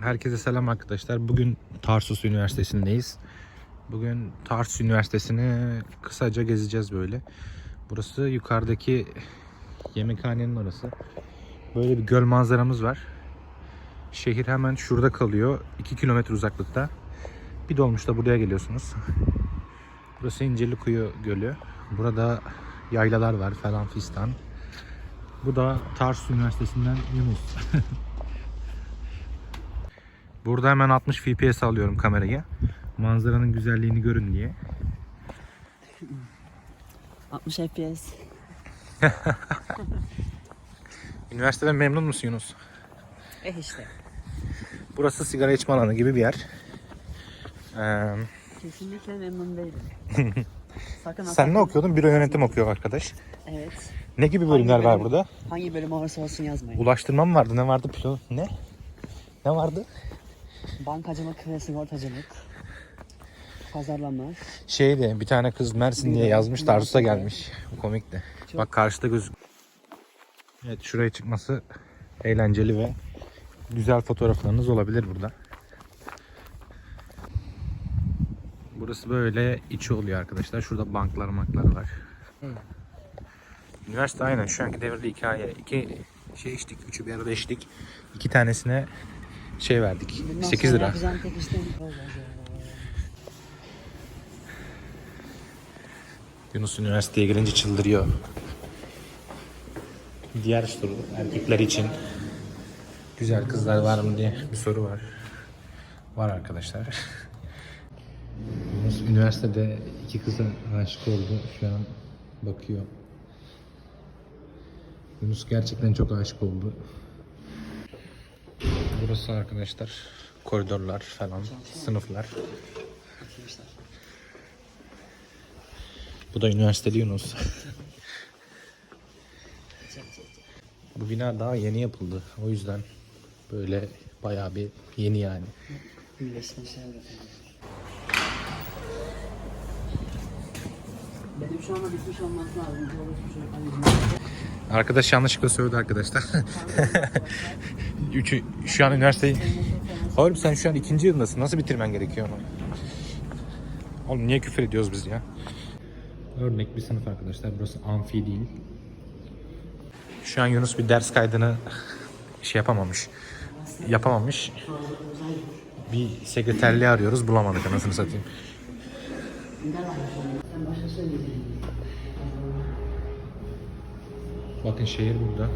Herkese selam arkadaşlar. Bugün Tarsus Üniversitesi'ndeyiz. Bugün Tarsus Üniversitesi'ni kısaca gezeceğiz böyle. Burası yukarıdaki yemekhanenin orası. Böyle bir göl manzaramız var. Şehir hemen şurada kalıyor. 2 kilometre uzaklıkta. Bir dolmuşta buraya geliyorsunuz. Burası İncirlikuyu Gölü. Burada yaylalar var falan fistan. Bu da Tarsus Üniversitesi'nden Yunus. Burada hemen 60 fps alıyorum kameraya. Manzaranın güzelliğini görün diye. 60 FPS. Üniversiteden memnun musun Yunus? Eh işte. Burası sigara içme alanı gibi bir yer. Ee, Kesinlikle memnun değilim. Sakın sen ne okuyordun? Büro yönetim okuyor arkadaş. Evet. Ne gibi bölümler Hangi var bölüm? burada? Hangi bölüm olursa olsun yazmayın. Ulaştırma mı vardı? Ne vardı? Pilot ne? Ne vardı? Bankacılık ve sigortacılık. Pazarlama. Şeydi bir tane kız Mersin diye yazmış Tarsus'a gelmiş. Komikti. Bak karşıda göz. Evet şuraya çıkması eğlenceli ve güzel fotoğraflarınız olabilir burada. Burası böyle içi oluyor arkadaşlar. Şurada banklar maklar var. Üniversite aynen şu anki devirde hikaye. İki şey içtik, üçü bir arada içtik. İki tanesine şey verdik. Bundan 8 sonra lira. Yunus üniversiteye gelince çıldırıyor. Diğer soru erkekler için güzel kızlar var mı diye bir soru var. Var arkadaşlar. Yunus üniversitede iki kıza aşık oldu. Şu an bakıyor. Yunus gerçekten çok aşık oldu. Burası arkadaşlar koridorlar falan, sınıflar. Bu da üniversiteli Yunus. Bu bina daha yeni yapıldı. O yüzden böyle bayağı bir yeni yani. Birleşmişler de. Arkadaş yanlışlıkla söyledi arkadaşlar. Üçü, şu an üniversiteyi... Oğlum sen şu an ikinci yılındasın. Nasıl bitirmen gerekiyor onu? Oğlum niye küfür ediyoruz biz ya? Örnek bir sınıf arkadaşlar. Burası amfi değil. Şu an Yunus bir ders kaydını şey yapamamış. Yapamamış. Bir sekreterliği arıyoruz. Bulamadık anasını satayım. Sen başka söyleyelim. Bakın şehir burada.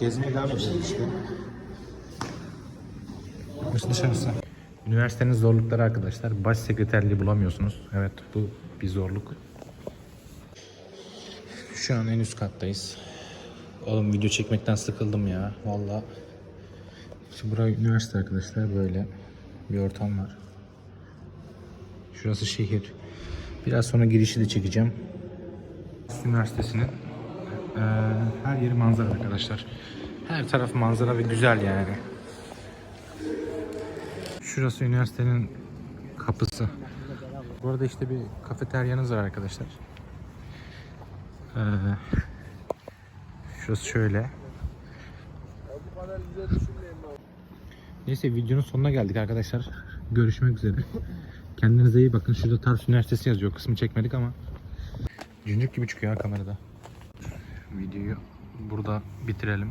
Gezmeye devam ediyoruz işte. Burası dışarısı. Üniversitenin zorlukları arkadaşlar. Baş sekreterliği bulamıyorsunuz. Evet bu bir zorluk. Şu an en üst kattayız. Oğlum video çekmekten sıkıldım ya. Valla. Şimdi burası üniversite arkadaşlar. Böyle bir ortam var. Şurası şehir. Biraz sonra girişi de çekeceğim. Üniversitesinin eee, her yeri manzara arkadaşlar. Her taraf manzara ve güzel yani. Şurası üniversitenin kapısı. Bu arada işte bir kafeteryanız var arkadaşlar. Eee, şurası şöyle. Neyse videonun sonuna geldik arkadaşlar. Görüşmek üzere. Kendinize iyi bakın. Şurada Tarsus Üniversitesi yazıyor. Kısmı çekmedik ama. Cüncük gibi çıkıyor ha kamerada. Videoyu burada bitirelim.